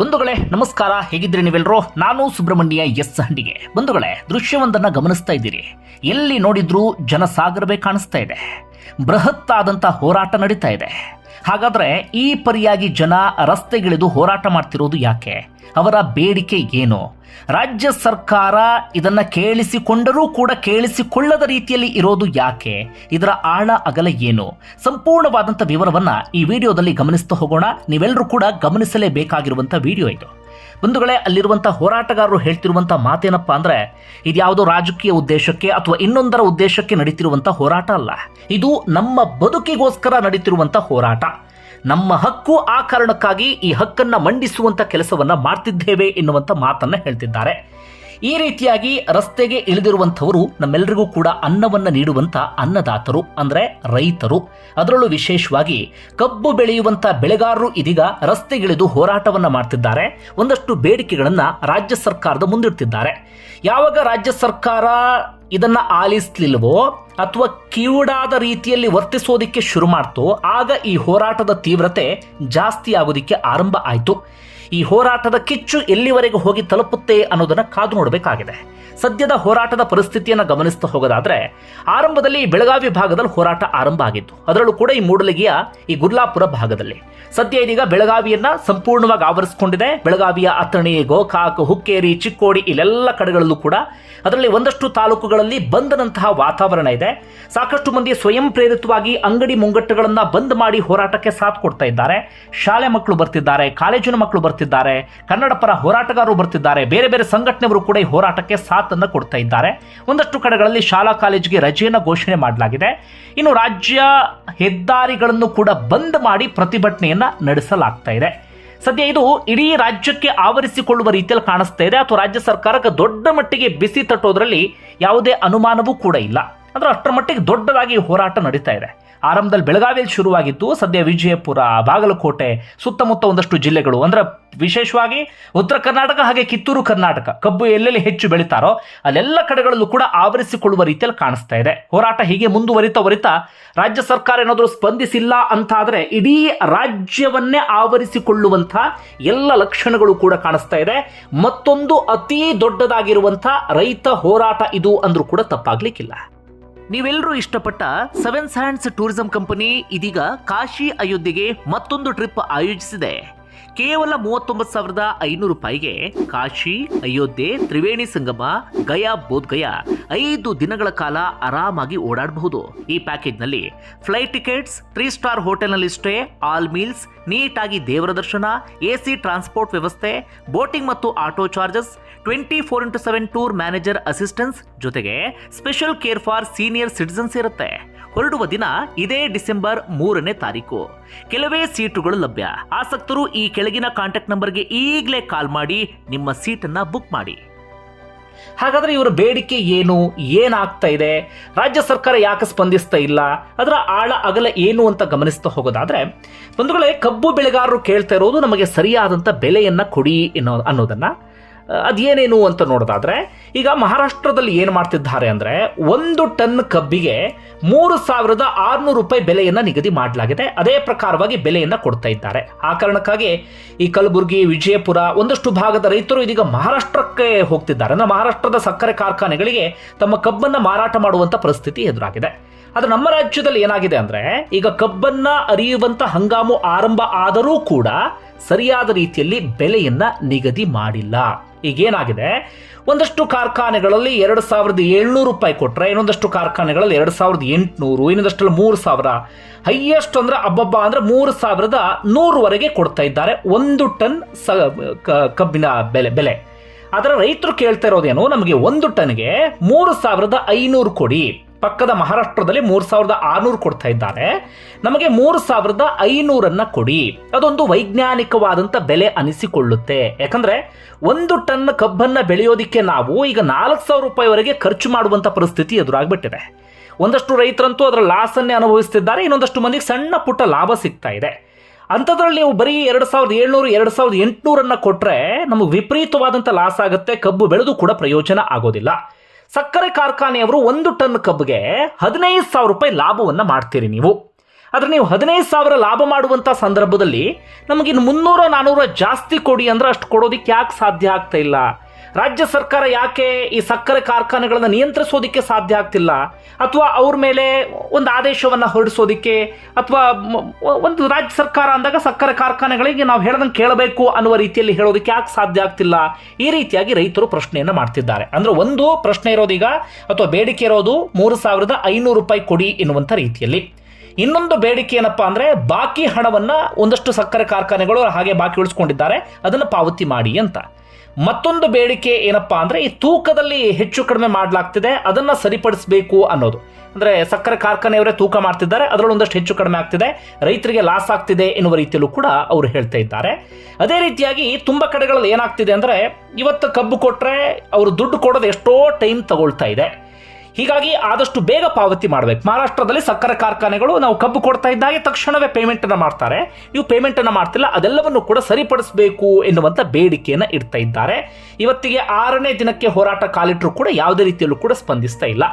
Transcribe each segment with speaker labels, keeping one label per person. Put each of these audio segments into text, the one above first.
Speaker 1: ಬಂಧುಗಳೇ, ನಮಸ್ಕಾರ. ಹೇಗಿದ್ರಿ ನೀವೆಲ್ಲರೂ ನಾನು ಸುಬ್ರಹ್ಮಣ್ಯ ಎಸ್ ಹಂಡಿಗೆ. ಬಂಧುಗಳೇ, ದೃಶ್ಯವೊಂದನ್ನು ಗಮನಿಸ್ತಾ ಇದ್ದೀರಿ. ಎಲ್ಲಿ ನೋಡಿದ್ರೂ ಜನಸಾಗರವೇ ಕಾಣಿಸ್ತಾ ಇದೆ. ಬೃಹತ್ ಆದಂಥ ಹೋರಾಟ ನಡೀತಾ ಇದೆ. ಹಾಗಾದರೆ ಈ ಪರಿಯಾಗಿ ಜನ ರಸ್ತೆಗಿಳಿದು ಹೋರಾಟ ಮಾಡ್ತಿರೋದು ಯಾಕೆ? ಅವರ ಬೇಡಿಕೆ ಏನು? ರಾಜ್ಯ ಸರ್ಕಾರ ಇದನ್ನು ಕೇಳಿಸಿಕೊಂಡರೂ ಕೂಡ ಕೇಳಿಸಿಕೊಳ್ಳದ ರೀತಿಯಲ್ಲಿ ಇರೋದು ಯಾಕೆ? ಇದರ ಆಳ ಅಗಲ ಏನು? ಸಂಪೂರ್ಣವಾದಂಥ ವಿವರವನ್ನು ಈ ವಿಡಿಯೋದಲ್ಲಿ ಗಮನಿಸ್ತಾ ಹೋಗೋಣ. ನೀವೆಲ್ಲರೂ ಕೂಡ ಗಮನಿಸಲೇಬೇಕಾಗಿರುವಂಥ ವಿಡಿಯೋ ಇದು. ಬಂಧುಗಳೇ, ಅಲ್ಲಿರುವಂಥ ಹೋರಾಟಗಾರರು ಹೇಳ್ತಿರುವಂಥ ಮಾತೇನಪ್ಪ ಅಂದ್ರೆ, ಇದ್ಯಾವುದೋ ರಾಜಕೀಯ ಉದ್ದೇಶಕ್ಕೆ ಅಥವಾ ಇನ್ನೊಂದರ ಉದ್ದೇಶಕ್ಕೆ ನಡೀತಿರುವಂಥ ಹೋರಾಟ ಅಲ್ಲ. ಇದು ನಮ್ಮ ಬದುಕಿಗೋಸ್ಕರ ನಡೀತಿರುವಂಥ ಹೋರಾಟ. ನಮ್ಮ ಹಕ್ಕು ಆ ಕಾರಣಕ್ಕಾಗಿ ಈ ಹಕ್ಕನ್ನು ಮಂಡಿಸುವಂಥ ಕೆಲಸವನ್ನು ಮಾಡ್ತಿದ್ದೇವೆ ಎನ್ನುವಂಥ ಮಾತನ್ನು ಹೇಳ್ತಿದ್ದಾರೆ. ಈ ರೀತಿಯಾಗಿ ರಸ್ತೆಗೆ ಇಳಿದಿರುವಂಥವರು ನಮ್ಮೆಲ್ಲರಿಗೂ ಕೂಡ ಅನ್ನವನ್ನು ನೀಡುವಂತ ಅನ್ನದಾತರು, ಅಂದರೆ ರೈತರು. ಅದರಲ್ಲೂ ವಿಶೇಷವಾಗಿ ಕಬ್ಬು ಬೆಳೆಯುವಂಥ ಬೆಳೆಗಾರರು ಇದೀಗ ರಸ್ತೆಗಿಳಿದು ಹೋರಾಟವನ್ನು ಮಾಡ್ತಿದ್ದಾರೆ. ಒಂದಷ್ಟು ಬೇಡಿಕೆಗಳನ್ನು ರಾಜ್ಯ ಸರ್ಕಾರದ ಮುಂದಿಡ್ತಿದ್ದಾರೆ. ಯಾವಾಗ ರಾಜ್ಯ ಸರ್ಕಾರ ಇದನ್ನು ಆಲಿಸ್ಲಿಲ್ವೋ ಅಥವಾ ಕಿವುಡಾದ ರೀತಿಯಲ್ಲಿ ವರ್ತಿಸೋದಿಕ್ಕೆ ಶುರು ಮಾಡ್ತೋ, ಆಗ ಈ ಹೋರಾಟದ ತೀವ್ರತೆ ಜಾಸ್ತಿ ಆಗೋದಿಕ್ಕೆ ಆರಂಭ ಆಯಿತು. ಈ ಹೋರಾಟದ ಕಿಚ್ಚು ಎಲ್ಲಿವರೆಗೂ ಹೋಗಿ ತಲುಪುತ್ತೆ ಅನ್ನೋದನ್ನ ಕಾದು ನೋಡಬೇಕಾಗಿದೆ. ಸದ್ಯದ ಹೋರಾಟದ ಪರಿಸ್ಥಿತಿಯನ್ನು ಗಮನಿಸ್ತಾ ಹೋಗೋದಾದ್ರೆ, ಆರಂಭದಲ್ಲಿ ಬೆಳಗಾವಿ ಭಾಗದಲ್ಲಿ ಹೋರಾಟ ಆರಂಭ ಆಗಿತ್ತು. ಅದರಲ್ಲೂ ಕೂಡ ಈ ಮೂಡಲಗಿಯ ಈ ಗುರ್ಲಾಪುರ ಭಾಗದಲ್ಲಿ. ಸದ್ಯ ಇದೀಗ ಬೆಳಗಾವಿಯನ್ನ ಸಂಪೂರ್ಣವಾಗಿ ಆವರಿಸಿಕೊಂಡಿದೆ. ಬೆಳಗಾವಿಯ ಅಥಣಿ, ಗೋಕಾಕ್, ಹುಕ್ಕೇರಿ, ಚಿಕ್ಕೋಡಿ ಇಲ್ಲೆಲ್ಲ ಕಡೆಗಳಲ್ಲೂ ಕೂಡ ಅದರಲ್ಲಿ ಒಂದಷ್ಟು ತಾಲೂಕುಗಳಲ್ಲಿ ಬಂದನಂತಹ ವಾತಾವರಣ ಇದೆ. ಸಾಕಷ್ಟು ಮಂದಿ ಸ್ವಯಂ ಪ್ರೇರಿತವಾಗಿ ಅಂಗಡಿ ಮುಂಗಟ್ಟುಗಳನ್ನ ಬಂದ್ ಮಾಡಿ ಹೋರಾಟಕ್ಕೆ ಸಾಥ್ ಕೊಡ್ತಾ ಇದ್ದಾರೆ. ಶಾಲೆ ಮಕ್ಕಳು ಬರ್ತಿದ್ದಾರೆ, ಕಾಲೇಜಿನ ಮಕ್ಕಳು ಬರ್ತಿದ್ದಾರೆ. ಕನ್ನಡ ಪರ ಹೋರಾಟಗಾರರು ಬರ್ತಿದ್ದಾರೆ. ಬೇರೆ ಬೇರೆ ಸಂಘಟನೆಯವರು ಕೂಡ ಈ ಹೋರಾಟಕ್ಕೆ ಸಾಥನ್ನು ಕೊಡ್ತಾ ಇದ್ದಾರೆ. ಒಂದಷ್ಟು ಕಡೆಗಳಲ್ಲಿ ಶಾಲಾ ಕಾಲೇಜಿಗೆ ರಜೆಯನ್ನು ಘೋಷಣೆ ಮಾಡಲಾಗಿದೆ. ಇನ್ನು ರಾಜ್ಯ ಹೆದ್ದಾರಿಗಳನ್ನು ಕೂಡ ಬಂದ್ ಮಾಡಿ ಪ್ರತಿಭಟನೆಯನ್ನು ನಡೆಸಲಾಗ್ತಾ ಇದೆ. ಸದ್ಯ ಇದು ಇಡೀ ರಾಜ್ಯಕ್ಕೆ ಆವರಿಸಿಕೊಳ್ಳುವ ರೀತಿಯಲ್ಲಿ ಕಾಣಿಸ್ತಾ ಇದೆ. ಅಥವಾ ರಾಜ್ಯ ಸರ್ಕಾರಕ್ಕೆ ದೊಡ್ಡ ಮಟ್ಟಿಗೆ ಬಿಸಿ ತಟ್ಟೋದ್ರಲ್ಲಿ ಯಾವುದೇ ಅನುಮಾನವೂ ಕೂಡ ಇಲ್ಲ. ಅಂದ್ರೆ ಅಷ್ಟರ ಮಟ್ಟಿಗೆ ದೊಡ್ಡದಾಗಿ ಹೋರಾಟ ನಡೀತಾ ಇದೆ. ಆರಂಭದಲ್ಲಿ ಬೆಳಗಾವಿಯಲ್ಲಿ ಶುರುವಾಗಿದ್ದು, ಸದ್ಯ ವಿಜಯಪುರ, ಬಾಗಲಕೋಟೆ ಸುತ್ತಮುತ್ತ ಒಂದಷ್ಟು ಜಿಲ್ಲೆಗಳು. ಅಂದ್ರೆ ವಿಶೇಷವಾಗಿ ಉತ್ತರ ಕರ್ನಾಟಕ ಹಾಗೆ ಕಿತ್ತೂರು ಕರ್ನಾಟಕ, ಕಬ್ಬು ಎಲ್ಲೆಲ್ಲಿ ಹೆಚ್ಚು ಬೆಳೀತಾರೋ ಅಲ್ಲೆಲ್ಲ ಕಡೆಗಳಲ್ಲೂ ಕೂಡ ಆವರಿಸಿಕೊಳ್ಳುವ ರೀತಿಯಲ್ಲಿ ಕಾಣಿಸ್ತಾ ಇದೆ. ಹೋರಾಟ ಹೀಗೆ ಮುಂದುವರಿತಾ ವರಿತಾ ರಾಜ್ಯ ಸರ್ಕಾರ ಏನಾದರೂ ಸ್ಪಂದಿಸಿಲ್ಲ ಅಂತ ಆದರೆ ಇಡೀ ರಾಜ್ಯವನ್ನೇ ಆವರಿಸಿಕೊಳ್ಳುವಂಥ ಎಲ್ಲ ಲಕ್ಷಣಗಳು ಕೂಡ ಕಾಣಿಸ್ತಾ ಇದೆ. ಮತ್ತೊಂದು ಅತಿ ದೊಡ್ಡದಾಗಿರುವಂಥ ರೈತ ಹೋರಾಟ ಇದು ಅಂದ್ರೂ ಕೂಡ ತಪ್ಪಾಗ್ಲಿಕ್ಕಿಲ್ಲ. ನೀವೆಲ್ಲರೂ ಇಷ್ಟಪಟ್ಟ ಸೆವೆನ್ ಸ್ಯಾಂಡ್ಸ್ ಟೂರಿಸಂ ಕಂಪನಿ ಇದೀಗ ಕಾಶಿ ಅಯೋಧ್ಯೆಗೆ ಮತ್ತೊಂದು ಟ್ರಿಪ್ ಆಯೋಜಿಸಿದೆ. ಕೇವಲ ಮೂವತ್ತೊಂಬತ್ತು ಸಾವಿರದ ಐನೂರು ರೂಪಾಯಿಗೆ ಕಾಶಿ, ಅಯೋಧ್ಯೆ, ತ್ರಿವೇಣಿ ಸಂಗಮ, ಗಯಾ, ಬೋಧ್ಗಯ ಐದು ದಿನಗಳ ಕಾಲ ಆರಾಮಾಗಿ ಓಡಾಡಬಹುದು. ಈ ಪ್ಯಾಕೇಜ್ನಲ್ಲಿ ಫ್ಲೈಟ್ ಟಿಕೆಟ್ಸ್ ತ್ರೀ ಸ್ಟಾರ್ ಹೋಟೆಲ್ನಲ್ಲಿ ಸ್ಟೇ ಆಲ್ ಮೀಲ್ಸ್ ನೀಟಾಗಿ ದೇವರ ದರ್ಶನ, ಎಸಿ ಟ್ರಾನ್ಸ್ಪೋರ್ಟ್ ವ್ಯವಸ್ಥೆ, ಬೋಟಿಂಗ್ ಮತ್ತು auto charges twenty four into seven tour manager assistance ಜೊತೆಗೆ special care for senior citizens ಇರುತ್ತೆ. ಹೊರಡುವ ದಿನ ಇದೇ ಡಿಸೆಂಬರ್ ಮೂರನೇ ತಾರೀಕು. ಕೆಲವೇ ಸೀಟುಗಳು ಲಭ್ಯ. ಆಸಕ್ತರು ಈ ಕೆಳಗಿನ ಕಾಂಟ್ಯಾಕ್ಟ್ ನಂಬರ್ಗೆ ಈಗಲೇ ಕಾಲ್ ಮಾಡಿ ನಿಮ್ಮ ಸೀಟನ್ನ ಬುಕ್ ಮಾಡಿ. ಹಾಗಾದ್ರೆ ಇವರ ಬೇಡಿಕೆ ಏನು? ಏನಾಗ್ತಾ ಇದೆ? ರಾಜ್ಯ ಸರ್ಕಾರ ಯಾಕೆ ಸ್ಪಂದಿಸ್ತಾ ಇಲ್ಲ? ಅದರ ಆಳ ಅಗಲ ಏನು ಅಂತ ಗಮನಿಸ್ತಾ ಹೋಗೋದಾದ್ರೆ, ಬಂಧುಗಳೇ ಕಬ್ಬು ಬೆಳೆಗಾರರು ಕೇಳ್ತಾ ಇರೋದು ನಮಗೆ ಸರಿಯಾದಂಥ ಬೆಲೆಯನ್ನ ಕೊಡಿ ಅನ್ನೋ ಅನ್ನೋದನ್ನ ಅದೇನೇನು ಅಂತ ನೋಡೋದಾದ್ರೆ, ಈಗ ಮಹಾರಾಷ್ಟ್ರದಲ್ಲಿ ಏನು ಮಾಡ್ತಿದ್ದಾರೆ ಅಂದ್ರೆ, ಒಂದು ಟನ್ ಕಬ್ಬಿಗೆ ಮೂರು ಸಾವಿರದ ಆರುನೂರು ರೂಪಾಯಿ ಬೆಲೆಯನ್ನ ನಿಗದಿ ಮಾಡಲಾಗಿದೆ. ಅದೇ ಪ್ರಕಾರವಾಗಿ ಬೆಲೆಯನ್ನ ಕೊಡ್ತಾ ಇದ್ದಾರೆ. ಆ ಕಾರಣಕ್ಕಾಗಿ ಈ ಕಲಬುರಗಿ, ವಿಜಯಪುರ ಒಂದಷ್ಟು ಭಾಗದ ರೈತರು ಇದೀಗ ಮಹಾರಾಷ್ಟ್ರಕ್ಕೆ ಹೋಗ್ತಿದ್ದಾರೆ. ಅಂದ್ರೆ ಮಹಾರಾಷ್ಟ್ರದ ಸಕ್ಕರೆ ಕಾರ್ಖಾನೆಗಳಿಗೆ ತಮ್ಮ ಕಬ್ಬನ್ನ ಮಾರಾಟ ಮಾಡುವಂತ ಪರಿಸ್ಥಿತಿ ಎದುರಾಗಿದೆ. ಆದ್ರೆ ನಮ್ಮ ರಾಜ್ಯದಲ್ಲಿ ಏನಾಗಿದೆ ಅಂದ್ರೆ, ಈಗ ಕಬ್ಬನ್ನ ಅರಿಯುವಂತ ಹಂಗಾಮು ಆರಂಭ ಆದರೂ ಕೂಡ ಸರಿಯಾದ ರೀತಿಯಲ್ಲಿ ಬೆಲೆಯನ್ನ ನಿಗದಿ ಮಾಡಿಲ್ಲ. ಈಗೇನಾಗಿದೆ? ಒಂದಷ್ಟು ಕಾರ್ಖಾನೆಗಳಲ್ಲಿ ಎರಡು ಸಾವಿರದ ಏಳ್ನೂರು ರೂಪಾಯಿ ಕೊಟ್ಟರೆ ಇನ್ನೊಂದಷ್ಟು ಕಾರ್ಖಾನೆಗಳಲ್ಲಿ ಎರಡು ಸಾವಿರದ ಎಂಟುನೂರು, ಇನ್ನೊಂದಷ್ಟರಲ್ಲಿ ಮೂರು ಸಾವಿರ. ಹೈಯೆಸ್ಟ್ ಅಂದ್ರೆ ಅಬ್ಬಬ್ಬ ಅಂದ್ರೆ ಮೂರು ಸಾವಿರದ ನೂರವರೆಗೆ ಕೊಡ್ತಾ ಇದ್ದಾರೆ ಒಂದು ಟನ್ ಸ ಕಬ್ಬಿನ ಬೆಲೆ ಬೆಲೆ. ಆದರೆ ರೈತರು ಕೇಳ್ತಾ ಇರೋದೇನು? ನಮಗೆ ಒಂದು ಟನ್ಗೆ ಮೂರು ಸಾವಿರದ ಐನೂರು ಕೊಡಿ. ಪಕ್ಕದ ಮಹಾರಾಷ್ಟ್ರದಲ್ಲಿ ಮೂರು ಸಾವಿರದ ಆರುನೂರು ಕೊಡ್ತಾ ಇದ್ದಾರೆ. ನಮಗೆ ಮೂರು ಸಾವಿರದ ಐನೂರನ್ನ ಕೊಡಿ. ಅದೊಂದು ವೈಜ್ಞಾನಿಕವಾದಂಥ ಬೆಲೆ ಅನಿಸಿಕೊಳ್ಳುತ್ತೆ. ಯಾಕಂದ್ರೆ ಒಂದು ಟನ್ ಕಬ್ಬನ್ನ ಬೆಳೆಯೋದಿಕ್ಕೆ ನಾವು ಈಗ ನಾಲ್ಕು ಸಾವಿರ ರೂಪಾಯಿವರೆಗೆ ಖರ್ಚು ಮಾಡುವಂತ ಪರಿಸ್ಥಿತಿ ಎದುರಾಗ್ಬಿಟ್ಟಿದೆ. ಒಂದಷ್ಟು ರೈತರಂತೂ ಅದರ ಲಾಸನ್ನೇ ಅನುಭವಿಸ್ತಿದ್ದಾರೆ. ಇನ್ನೊಂದಷ್ಟು ಮಂದಿಗೆ ಸಣ್ಣ ಪುಟ್ಟ ಲಾಭ ಸಿಗ್ತಾ ಇದೆ. ಅಂಥದ್ರಲ್ಲಿ ನೀವು ಬರೀ ಎರಡು ಸಾವಿರದ ಏಳ್ನೂರು, ಎರಡು ಸಾವಿರದ ಎಂಟುನೂರನ್ನ ಕೊಟ್ರೆ ನಮಗೆ ವಿಪರೀತವಾದಂಥ ಲಾಸ್ ಆಗುತ್ತೆ. ಕಬ್ಬು ಬೆಳೆದು ಕೂಡ ಪ್ರಯೋಜನ ಆಗೋದಿಲ್ಲ. ಸಕ್ಕರೆ ಕಾರ್ಖಾನೆಯವರು ಒಂದು ಟನ್ ಕಬ್ಬಿಗೆ ಹದಿನೈದು ಸಾವಿರ ರೂಪಾಯಿ ಲಾಭವನ್ನು ಮಾಡ್ತೀರಿ ನೀವು. ಆದರೆ ನೀವು ಹದಿನೈದು ಸಾವಿರ ಲಾಭ ಮಾಡುವಂಥ ಸಂದರ್ಭದಲ್ಲಿ ನಮಗಿನ್ನು ಮುನ್ನೂರ ನಾನ್ನೂರ ಜಾಸ್ತಿ ಕೊಡಿ ಅಂದ್ರೆ ಅಷ್ಟು ಕೊಡೋದಕ್ಕೆ ಯಾಕೆ ಸಾಧ್ಯ ಆಗ್ತಾ ಇಲ್ಲ? ರಾಜ್ಯ ಸರ್ಕಾರ ಯಾಕೆ ಈ ಸಕ್ಕರೆ ಕಾರ್ಖಾನೆಗಳನ್ನು ನಿಯಂತ್ರಿಸೋದಿಕ್ಕೆ ಸಾಧ್ಯ ಆಗ್ತಿಲ್ಲ? ಅಥವಾ ಅವ್ರ ಮೇಲೆ ಒಂದು ಆದೇಶವನ್ನು ಹೊರಡಿಸೋದಿಕ್ಕೆ, ಅಥವಾ ಒಂದು ರಾಜ್ಯ ಸರ್ಕಾರ ಅಂದಾಗ ಸಕ್ಕರೆ ಕಾರ್ಖಾನೆಗಳಿಗೆ ನಾವು ಹೇಳ್ದಂಗೆ ಕೇಳಬೇಕು ಅನ್ನುವ ರೀತಿಯಲ್ಲಿ ಹೇಳೋದಕ್ಕೆ ಯಾಕೆ ಸಾಧ್ಯ ಆಗ್ತಿಲ್ಲ? ಈ ರೀತಿಯಾಗಿ ರೈತರು ಪ್ರಶ್ನೆಯನ್ನು ಮಾಡ್ತಿದ್ದಾರೆ. ಅಂದರೆ ಒಂದು ಪ್ರಶ್ನೆ ಇರೋದೀಗ ಅಥವಾ ಬೇಡಿಕೆ ಇರೋದು ಮೂರು ಸಾವಿರದ ಐನೂರು ರೂಪಾಯಿ ಕೊಡಿ ಎನ್ನುವಂಥ ರೀತಿಯಲ್ಲಿ. ಇನ್ನೊಂದು ಬೇಡಿಕೆ ಏನಪ್ಪಾ ಅಂದರೆ ಬಾಕಿ ಹಣವನ್ನು ಒಂದಷ್ಟು ಸಕ್ಕರೆ ಕಾರ್ಖಾನೆಗಳು ಹಾಗೆ ಬಾಕಿ ಉಳಿಸ್ಕೊಂಡಿದ್ದಾರೆ, ಅದನ್ನು ಪಾವತಿ ಮಾಡಿ ಅಂತ. ಮತ್ತೊಂದು ಬೇಡಿಕೆ ಏನಪ್ಪಾ ಅಂದ್ರೆ ಈ ತೂಕದಲ್ಲಿ ಹೆಚ್ಚು ಕಡಿಮೆ ಮಾಡಲಾಗ್ತಿದೆ, ಅದನ್ನ ಸರಿಪಡಿಸಬೇಕು ಅನ್ನೋದು. ಅಂದ್ರೆ ಸಕ್ಕರೆ ಕಾರ್ಖಾನೆಯವರೇ ತೂಕ ಮಾಡ್ತಿದ್ದಾರೆ, ಅದರಲ್ಲಿ ಒಂದಷ್ಟು ಹೆಚ್ಚು ಕಡಿಮೆ ಆಗ್ತಿದೆ, ರೈತರಿಗೆ ಲಾಸ್ ಆಗ್ತಿದೆ ಎನ್ನುವ ರೀತಿಯಲ್ಲೂ ಕೂಡ ಅವರು ಹೇಳ್ತಾ ಇದ್ದಾರೆ. ಅದೇ ರೀತಿಯಾಗಿ ತುಂಬಾ ಕಡೆಗಳಲ್ಲಿ ಏನಾಗ್ತಿದೆ ಅಂದ್ರೆ ಇವತ್ತು ಕಬ್ಬು ಕೊಟ್ಟರೆ ಅವರು ದುಡ್ಡು ಕೊಡೋದು ಎಷ್ಟೋ ಟೈಮ್ ತಗೊಳ್ತಾ ಇದೆ. ಹೀಗಾಗಿ ಆದಷ್ಟು ಬೇಗ ಪಾವತಿ ಮಾಡಬೇಕು. ಮಹಾರಾಷ್ಟ್ರದಲ್ಲಿ ಸಕ್ಕರೆ ಕಾರ್ಖಾನೆಗಳು ನಾವು ಕಬ್ಬು ಕೊಡ್ತಾ ಇದ್ದಾಗೆ ತಕ್ಷಣವೇ ಪೇಮೆಂಟ್ ಅನ್ನು ಮಾಡ್ತಾರೆ. ನೀವು ಪೇಮೆಂಟ್ ಅನ್ನು ಮಾಡ್ತಿಲ್ಲ, ಅದೆಲ್ಲವನ್ನು ಕೂಡ ಸರಿಪಡಿಸಬೇಕು ಎನ್ನುವಂಥ ಬೇಡಿಕೆಯನ್ನ ಇಡ್ತಾ ಇದ್ದಾರೆ. ಇವತ್ತಿಗೆ ಆರನೇ ದಿನಕ್ಕೆ ಹೋರಾಟ ಕಾಲಿಟ್ಟರು ಕೂಡ ಯಾವುದೇ ರೀತಿಯಲ್ಲೂ ಕೂಡ ಸ್ಪಂದಿಸ್ತಾ ಇಲ್ಲ.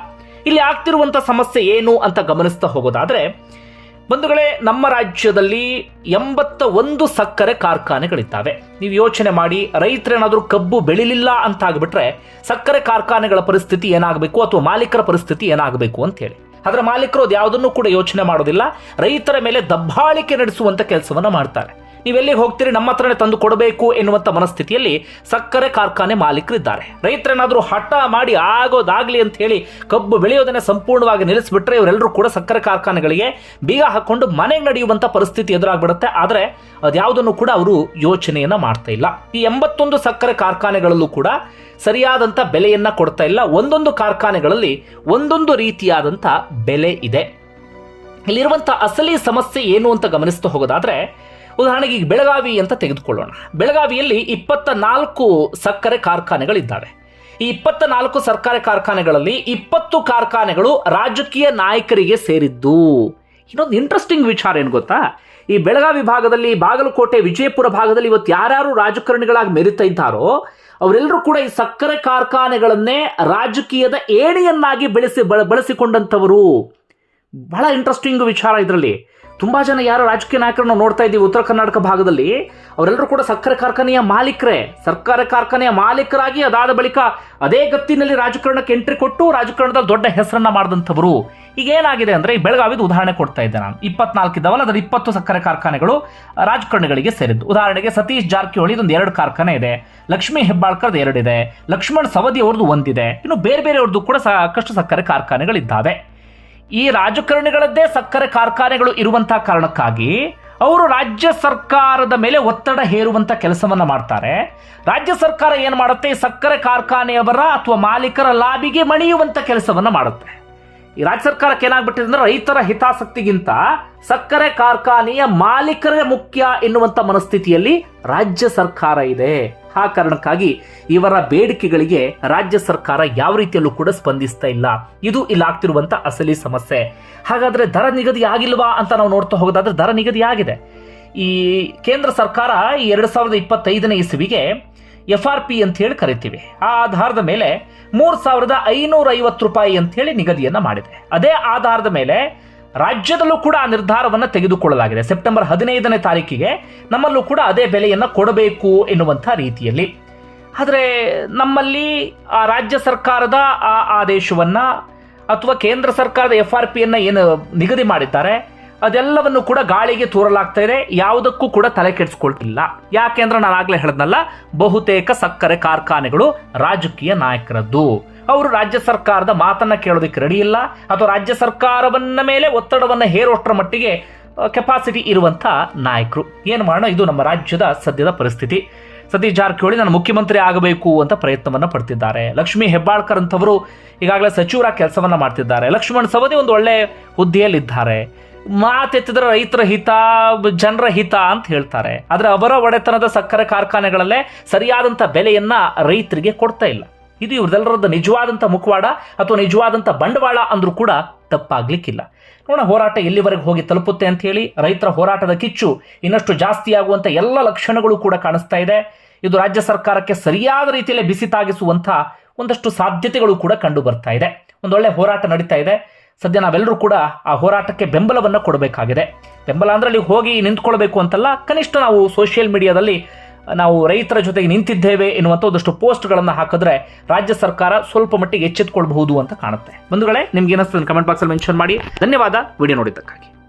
Speaker 1: ಇಲ್ಲಿ ಆಗ್ತಿರುವಂಥ ಸಮಸ್ಯೆ ಏನು ಅಂತ ಗಮನಿಸ್ತಾ ಹೋಗೋದಾದ್ರೆ ಬಂಧುಗಳೇ, ನಮ್ಮ ರಾಜ್ಯದಲ್ಲಿ ಎಂಬತ್ತ ಒಂದು ಸಕ್ಕರೆ ಕಾರ್ಖಾನೆಗಳಿದ್ದಾವೆ. ನೀವು ಯೋಚನೆ ಮಾಡಿ, ರೈತರೇನಾದರೂ ಕಬ್ಬು ಬೆಳಿಲಿಲ್ಲ ಅಂತ ಆಗ್ಬಿಟ್ರೆ ಸಕ್ಕರೆ ಕಾರ್ಖಾನೆಗಳ ಪರಿಸ್ಥಿತಿ ಏನಾಗಬೇಕು ಅಥವಾ ಮಾಲೀಕರ ಪರಿಸ್ಥಿತಿ ಏನಾಗಬೇಕು ಅಂತ ಹೇಳಿ ಅದರ ಮಾಲೀಕರು ಅದು ಯಾವುದನ್ನು ಕೂಡ ಯೋಚನೆ ಮಾಡೋದಿಲ್ಲ. ರೈತರ ಮೇಲೆ ದಬ್ಬಾಳಿಕೆ ನಡೆಸುವಂತ ಕೆಲಸವನ್ನ ಮಾಡ್ತಾರೆ. ನೀವೆಲ್ಲಿಗೆ ಹೋಗ್ತೀರಿ? ನಮ್ಮ ಹತ್ರನೇ ತಂದು ಕೊಡಬೇಕು ಎನ್ನುವಂಥ ಮನಸ್ಥಿತಿಯಲ್ಲಿ ಸಕ್ಕರೆ ಕಾರ್ಖಾನೆ ಮಾಲೀಕರಿದ್ದಾರೆ. ರೈತರೇನಾದರೂ ಹಠ ಮಾಡಿ ಆಗೋದಾಗ್ಲಿ ಅಂತ ಹೇಳಿ ಕಬ್ಬು ಬೆಳೆಯೋದನ್ನ ಸಂಪೂರ್ಣವಾಗಿ ನಿಲ್ಲಿಸಿಬಿಟ್ರೆ ಇವರೆಲ್ಲರೂ ಕೂಡ ಸಕ್ಕರೆ ಕಾರ್ಖಾನೆಗಳಿಗೆ ಬೀಗ ಹಾಕೊಂಡು ಮನೆಗೆ ನಡೆಯುವಂತ ಪರಿಸ್ಥಿತಿ ಎದುರಾಗ್ಬಿಡುತ್ತೆ. ಆದರೆ ಅದ್ಯಾವುದನ್ನು ಕೂಡ ಅವರು ಯೋಚನೆಯನ್ನು ಮಾಡ್ತಾ ಇಲ್ಲ. ಈ ಎಂಬತ್ತೊಂದು ಸಕ್ಕರೆ ಕಾರ್ಖಾನೆಗಳಲ್ಲೂ ಕೂಡ ಸರಿಯಾದಂತ ಬೆಲೆಯನ್ನ ಕೊಡ್ತಾ ಇಲ್ಲ. ಒಂದೊಂದು ಕಾರ್ಖಾನೆಗಳಲ್ಲಿ ಒಂದೊಂದು ರೀತಿಯಾದಂತ ಬೆಲೆ ಇದೆ. ಇಲ್ಲಿರುವಂಥ ಅಸಲಿ ಸಮಸ್ಯೆ ಏನು ಅಂತ ಗಮನಿಸ್ತಾ ಹೋಗೋದಾದ್ರೆ ಉದಾಹರಣೆಗೆ ಈಗ ಬೆಳಗಾವಿ ಅಂತ ತೆಗೆದುಕೊಳ್ಳೋಣ. ಬೆಳಗಾವಿಯಲ್ಲಿ ಇಪ್ಪತ್ತ ನಾಲ್ಕು ಸಕ್ಕರೆ ಕಾರ್ಖಾನೆಗಳಿದ್ದಾವೆ. ಈ ಇಪ್ಪತ್ತ ನಾಲ್ಕು ಸರ್ಕಾರಿ ಕಾರ್ಖಾನೆಗಳಲ್ಲಿ ಇಪ್ಪತ್ತು ಕಾರ್ಖಾನೆಗಳು ರಾಜಕೀಯ ನಾಯಕರಿಗೆ ಸೇರಿದ್ದು. ಇನ್ನೊಂದು ಇಂಟ್ರೆಸ್ಟಿಂಗ್ ವಿಚಾರ ಏನು ಗೊತ್ತಾ? ಈ ಬೆಳಗಾವಿ ಭಾಗದಲ್ಲಿ, ಬಾಗಲಕೋಟೆ, ವಿಜಯಪುರ ಭಾಗದಲ್ಲಿ ಇವತ್ತು ಯಾರ್ಯಾರು ರಾಜಕಾರಣಿಗಳಾಗಿ ಮೆರಿತಾ ಇದ್ದಾರೋ, ಅವರೆಲ್ಲರೂ ಕೂಡ ಈ ಸಕ್ಕರೆ ಕಾರ್ಖಾನೆಗಳನ್ನೇ ರಾಜಕೀಯದ ಏಣಿಯನ್ನಾಗಿ ಬೆಳೆಸಿ, ಬಳ- ಬಳಸಿಕೊಂಡಂಥವರು. ಬಹಳ ಇಂಟ್ರೆಸ್ಟಿಂಗ್ ವಿಚಾರ ಇದರಲ್ಲಿ. ತುಂಬಾ ಜನ ಯಾರು ರಾಜಕೀಯ ನಾಯಕರನ್ನು ನೋಡ್ತಾ ಇದ್ದೀವಿ ಉತ್ತರ ಕರ್ನಾಟಕ ಭಾಗದಲ್ಲಿ. ಅವರೆಲ್ಲರೂ ಕೂಡ ಸಕ್ಕರೆ ಕಾರ್ಖಾನೆಯ ಮಾಲೀಕರೇ. ಸರ್ಕಾರ ಕಾರ್ಖಾನೆಯ ಮಾಲೀಕರಾಗಿ ಅದಾದ ಬಳಿಕ ಅದೇ ಗತ್ತಿನಲ್ಲಿ ರಾಜಕಾರಣಕ್ಕೆ ಎಂಟ್ರಿ ಕೊಟ್ಟು ರಾಜಕಾರಣದಲ್ಲಿ ದೊಡ್ಡ ಹೆಸರನ್ನ ಮಾಡಿದಂಥವರು. ಈಗ ಏನಾಗಿದೆ ಅಂದ್ರೆ ಈ ಬೆಳಗಾವಿದ ಉದಾಹರಣೆ ಕೊಡ್ತಾ ಇದ್ದೆ ನಾನು. ಇಪ್ಪತ್ನಾಲ್ಕು ಇದ್ದಾವಲ್ಲ ಅದರ ಇಪ್ಪತ್ತು ಸಕ್ಕರೆ ಕಾರ್ಖಾನೆಗಳು ರಾಜಕಾರಣಿಗಳಿಗೆ ಸೇರಿದ್ದು. ಉದಾಹರಣೆಗೆ ಸತೀಶ್ ಜಾರಕಿಹೊಳಿ ಒಂದು ಎರಡು ಕಾರ್ಖಾನೆ ಇದೆ. ಲಕ್ಷ್ಮೀ ಹೆಬ್ಬಾಳ್ಕರ್ದು ಎರಡಿದೆ. ಲಕ್ಷ್ಮಣ್ ಸವದಿ ಅವ್ರದ್ದು ಒಂದಿದೆ. ಇನ್ನು ಬೇರೆ ಬೇರೆಯವ್ರದ್ದು ಕೂಡ ಸಾಕಷ್ಟು ಸಕ್ಕರೆ ಕಾರ್ಖಾನೆಗಳಿದ್ದಾವೆ. ಈ ರಾಜಕಾರಣಿಗಳದ್ದೇ ಸಕ್ಕರೆ ಕಾರ್ಖಾನೆಗಳು ಇರುವಂತಹ ಕಾರಣಕ್ಕಾಗಿ ಅವರು ರಾಜ್ಯ ಸರ್ಕಾರದ ಮೇಲೆ ಒತ್ತಡ ಹೇರುವಂತ ಕೆಲಸವನ್ನ ಮಾಡ್ತಾರೆ. ರಾಜ್ಯ ಸರ್ಕಾರ ಏನು ಮಾಡುತ್ತೆ? ಸಕ್ಕರೆ ಕಾರ್ಖಾನೆಯವರ ಅಥವಾ ಮಾಲೀಕರ ಲಾಬಿಗೆ ಮಣಿಯುವಂತ ಕೆಲಸವನ್ನ ಮಾಡುತ್ತೆ. ಈ ರಾಜ್ಯ ಸರ್ಕಾರಕ್ಕೆ ಏನಾಗ್ಬಿಟ್ಟಿದೆ ಅಂದ್ರೆ ರೈತರ ಹಿತಾಸಕ್ತಿಗಿಂತ ಸಕ್ಕರೆ ಕಾರ್ಖಾನೆಯ ಮಾಲೀಕರೇ ಮುಖ್ಯ ಎನ್ನುವಂತ ಮನಸ್ಥಿತಿಯಲ್ಲಿ ರಾಜ್ಯ ಸರ್ಕಾರ ಇದೆ. ಆ ಕಾರಣಕ್ಕಾಗಿ ಇವರ ಬೇಡಿಕೆಗಳಿಗೆ ರಾಜ್ಯ ಸರ್ಕಾರ ಯಾವ ರೀತಿಯಲ್ಲೂ ಕೂಡ ಸ್ಪಂದಿಸ್ತಾ ಇಲ್ಲ. ಇದು ಇಲ್ಲಿ ಆಗ್ತಿರುವಂತ ಅಸಲಿ ಸಮಸ್ಯೆ. ಹಾಗಾದ್ರೆ ದರ ನಿಗದಿ ಆಗಿಲ್ವಾ ಅಂತ ನಾವು ನೋಡ್ತಾ ಹೋಗೋದಾದ್ರೆ ದರ ನಿಗದಿ ಆಗಿದೆ. ಈ ಕೇಂದ್ರ ಸರ್ಕಾರ ಈ ಎರಡ್ ಸಾವಿರದ ಇಪ್ಪತ್ತೈದನೇ ಇಸವಿಗೆ ಎಫ್ ಆರ್ ಪಿ ಅಂತ ಹೇಳಿ ಕರಿತೀವಿ. ಆ ಆಧಾರದ ಮೇಲೆ ಮೂರ್ ಸಾವಿರದ ಐನೂರ ಐವತ್ತು ರೂಪಾಯಿ ಅಂತ ಹೇಳಿ ನಿಗದಿಯನ್ನ ಮಾಡಿದೆ. ಅದೇ ಆಧಾರದ ಮೇಲೆ ರಾಜ್ಯದಲ್ಲೂ ಕೂಡ ಆ ನಿರ್ಧಾರವನ್ನು ತೆಗೆದುಕೊಳ್ಳಲಾಗಿದೆ. ಸೆಪ್ಟೆಂಬರ್ ಹದಿನೈದನೇ ತಾರೀಕಿಗೆ ನಮ್ಮಲ್ಲೂ ಕೂಡ ಅದೇ ಬೆಲೆಯನ್ನು ಕೊಡಬೇಕು ಎನ್ನುವಂಥ ರೀತಿಯಲ್ಲಿ. ಆದರೆ ನಮ್ಮಲ್ಲಿ ಆ ರಾಜ್ಯ ಸರ್ಕಾರದ ಆ ಆದೇಶವನ್ನು ಅಥವಾ ಕೇಂದ್ರ ಸರ್ಕಾರದ ಎಫ್ ಆರ್ ಪಿಯನ್ನು ಏನು ನಿಗದಿ ಮಾಡಿದ್ದಾರೆ, ಅದೆಲ್ಲವನ್ನು ಕೂಡ ಗಾಳಿಗೆ ತೂರಲಾಗ್ತಾ ಇದೆ, ಯಾವುದಕ್ಕೂ ಕೂಡ ತಲೆ ಕೆಡಿಸ್ಕೊಳ್ತಿಲ್ಲ. ಯಾಕೆಂದ್ರೆ ನಾನು ಆಗಲೇ ಹೇಳದ್ನಲ್ಲ, ಬಹುತೇಕ ಸಕ್ಕರೆ ಕಾರ್ಖಾನೆಗಳು ರಾಜಕೀಯ ನಾಯಕರದ್ದು. ಅವರು ರಾಜ್ಯ ಸರ್ಕಾರದ ಮಾತನ್ನ ಕೇಳೋದಕ್ಕೆ ರೆಡಿ ಇಲ್ಲ. ಅಥವಾ ರಾಜ್ಯ ಸರ್ಕಾರವನ್ನ ಮೇಲೆ ಒತ್ತಡವನ್ನ ಹೇರೋಷ್ಟರ ಮಟ್ಟಿಗೆ ಕೆಪಾಸಿಟಿ ಇರುವಂಥ ನಾಯಕರು. ಏನು ಮಾಡೋಣ? ಇದು ನಮ್ಮ ರಾಜ್ಯದ ಸದ್ಯದ ಪರಿಸ್ಥಿತಿ. ಸತೀಶ್ ಜಾರಕಿಹೊಳಿ ನಾನು ಮುಖ್ಯಮಂತ್ರಿ ಆಗಬೇಕು ಅಂತ ಪ್ರಯತ್ನವನ್ನ ಪಡ್ತಿದ್ದಾರೆ. ಲಕ್ಷ್ಮೀ ಹೆಬ್ಬಾಳ್ಕರ್ ಅಂತವರು ಈಗಾಗಲೇ ಸಚಿವರ ಕೆಲಸವನ್ನ ಮಾಡ್ತಿದ್ದಾರೆ. ಲಕ್ಷ್ಮಣ್ ಸವದಿ ಒಂದು ಒಳ್ಳೆ ಹುದ್ದೆಯಲ್ಲಿದ್ದಾರೆ. ಮಾತೆತ್ತಿದ್ರೆ ರೈತರ ಹಿತ, ಜನರ ಹಿತ ಅಂತ ಹೇಳ್ತಾರೆ. ಆದ್ರೆ ಅವರ ಒಡೆತನದ ಸಕ್ಕರೆ ಕಾರ್ಖಾನೆಗಳಲ್ಲೇ ಸರಿಯಾದಂತ ಬೆಲೆಯನ್ನು ರೈತರಿಗೆ ಕೊಡ್ತಾ ಇಲ್ಲ. ಇದು ಇವ್ರದೆಲ್ಲರದ್ದು ನಿಜವಾದಂಥ ಮುಖವಾಡ ಅಥವಾ ನಿಜವಾದಂಥ ಬಂಡವಾಳ ಅಂದರೂ ಕೂಡ ತಪ್ಪಾಗ್ಲಿಕ್ಕಿಲ್ಲ. ನೋಡೋಣ, ಹೋರಾಟ ಎಲ್ಲಿವರೆಗೆ ಹೋಗಿ ತಲುಪುತ್ತೆ ಅಂತ ಹೇಳಿ ರೈತರ ಹೋರಾಟದ ಕಿಚ್ಚು ಇನ್ನಷ್ಟು ಜಾಸ್ತಿ ಆಗುವಂಥ ಎಲ್ಲ ಲಕ್ಷಣಗಳು ಕೂಡ ಕಾಣಿಸ್ತಾ ಇದೆ. ಇದು ರಾಜ್ಯ ಸರ್ಕಾರಕ್ಕೆ ಸರಿಯಾದ ರೀತಿಯಲ್ಲಿ ಬಿಸಿ ತಾಗಿಸುವಂಥ ಒಂದಷ್ಟು ಸಾಧ್ಯತೆಗಳು ಕೂಡ ಕಂಡು ಬರ್ತಾ ಇದೆ. ಒಂದೊಳ್ಳೆ ಹೋರಾಟ ನಡೀತಾ ಇದೆ. ಸದ್ಯ ನಾವೆಲ್ಲರೂ ಕೂಡ ಆ ಹೋರಾಟಕ್ಕೆ ಬೆಂಬಲವನ್ನು ಕೊಡಬೇಕಾಗಿದೆ. ಬೆಂಬಲ ಅಂದ್ರೆ ಅಲ್ಲಿ ಹೋಗಿ ನಿಂತ್ಕೊಳ್ಬೇಕು ಅಂತಲ್ಲ, ಕನಿಷ್ಠ ನಾವು ಸೋಷಿಯಲ್ ಮೀಡಿಯಾದಲ್ಲಿ ನಾವು ರೈತರ ಜೊತೆಗೆ ನಿಂತಿದ್ದೇವೆ ಎನ್ನುವಂಥ ಒಂದಷ್ಟು ಪೋಸ್ಟ್ಗಳನ್ನು ಹಾಕಿದ್ರೆ ರಾಜ್ಯ ಸರ್ಕಾರ ಸ್ವಲ್ಪ ಮಟ್ಟಿಗೆ ಎಚ್ಚೆತ್ಕೊಳ್ಬಹುದು ಅಂತ ಕಾಣುತ್ತೆ. ಬಂಧುಗಳೇ, ನಿಮ್ಗೆ ಏನಿಸ್ತದೆ ಕಮೆಂಟ್ ಬಾಕ್ಸಲ್ಲಿ ಮೆನ್ಷನ್ ಮಾಡಿ. ಧನ್ಯವಾದ. ವಿಡಿಯೋ ನೋಡಿದ್ದಕ್ಕಾಗಿ.